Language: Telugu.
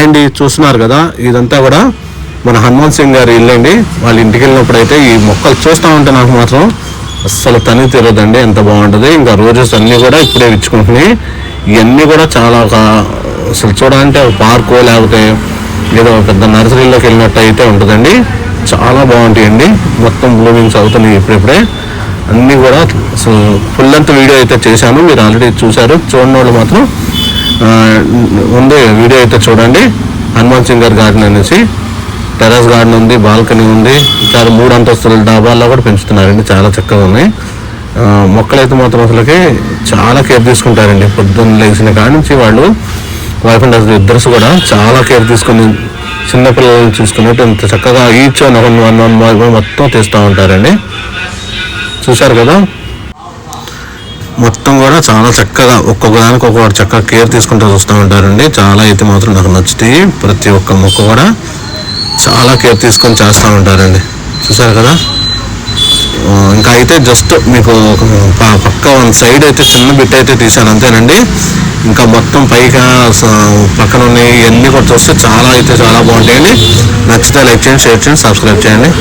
అండ్ చూస్తున్నారు కదా ఇదంతా కూడా మన హనుమాన్ సింగ్ గారి ఇల్లు అండి వాళ్ళ ఇంటికి వెళ్ళినప్పుడు అయితే ఈ మొక్కలు చూస్తూ ఉంటే నాకు మాత్రం అస్సలు తని తీరదండి ఎంత బాగుంటుంది. ఇంకా రోజెస్ అన్నీ కూడా ఇప్పుడే విచ్చుకుంటున్నాయి. ఇవన్నీ కూడా చాలా ఒక అసలు చూడాలంటే ఒక పార్కు లేకపోతే ఏదో ఒక పెద్ద నర్సరీలోకి వెళ్ళినట్టు అయితే ఉంటుందండి. చాలా బాగుంటాయండి. మొత్తం బ్లూమింగ్స్ అవుతున్నాయి ఇప్పుడిప్పుడే. అన్నీ కూడా అసలు ఫుల్ లెంత్ వీడియో అయితే చేశాను. మీరు ఆల్రెడీ చూశారు. చూడని వాళ్ళు మాత్రం ఉంది వీడియో అయితే చూడండి. హనుమాన్ సింగ్ గార్డెన్ అనేసి. టెర్రస్ గార్డెన్ ఉంది బాల్కనీ ఉంది. చాలా మూడు అంతస్తుల డాబాల్లో కూడా పెంచుతున్నారండి చాలా చక్కగా ఉన్నాయి. మొక్కలైతే మాత్రం అసలుకి చాలా కేర్ తీసుకుంటారండి. పొద్దున్న లేచిన కాడి నుంచి వాళ్ళు వైఫ్ అండ్ హస్బెండ్ ఇద్దరు కూడా చాలా కేర్ తీసుకుని చిన్నపిల్లలను చూసుకున్నట్టు ఇంత చక్కగా each one one one one మొత్తం తీస్తూ ఉంటారండి. చూశారు కదా? మొత్తం కూడా చాలా చక్కగా ఒక్కొక్క దానికి ఒక్కొక్కటి చక్కగా కేర్ తీసుకుంటూ చూస్తూ ఉంటారండి. చాలా అయితే మాత్రం నాకు నచ్చుతాయి. ప్రతి ఒక్క మొక్క కూడా చాలా కేర్ తీసుకొని చేస్తూ ఉంటారండి. చూసారు కదా? ఇంకా అయితే జస్ట్ మీకు ఒక పక్క వన్ సైడ్ అయితే చిన్న బిట్ అయితే తీసాను అంతేనండి. ఇంకా మొత్తం పైగా పక్కన ఉన్నవి ఇవన్నీ కూడా చూస్తే చాలా అయితే చాలా బాగుంటాయండి. నచ్చితే లైక్ చేయండి షేర్ చేయండి సబ్స్క్రైబ్ చేయండి.